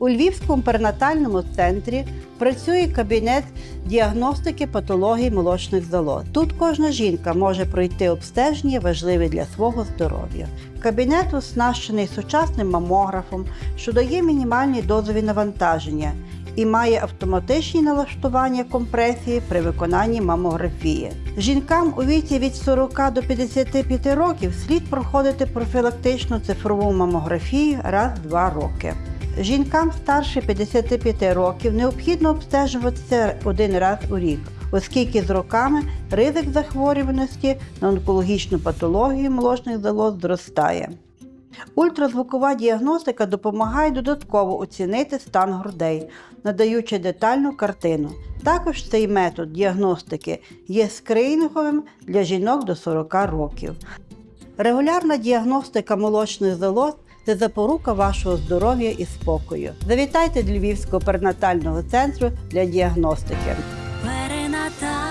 У Львівському перинатальному центрі працює кабінет діагностики патологій молочних залоз. Тут кожна жінка може пройти обстеження, важливі для свого здоров'я. Кабінет оснащений сучасним мамографом, що дає мінімальні дозові навантаження і має автоматичні налаштування компресії при виконанні мамографії. Жінкам у віці від 40 до 55 років слід проходити профілактичну цифрову мамографію раз два роки. Жінкам старше 55 років необхідно обстежуватися один раз у рік, оскільки з роками ризик захворюваності на онкологічну патологію молочних залоз зростає. Ультразвукова діагностика допомагає додатково оцінити стан грудей, надаючи детальну картину. Також цей метод діагностики є скринінговим для жінок до 40 років. Регулярна діагностика молочних залоз це запорука вашого здоров'я і спокою. Завітайте до Львівського перинатального центру для діагностики. Перинатальний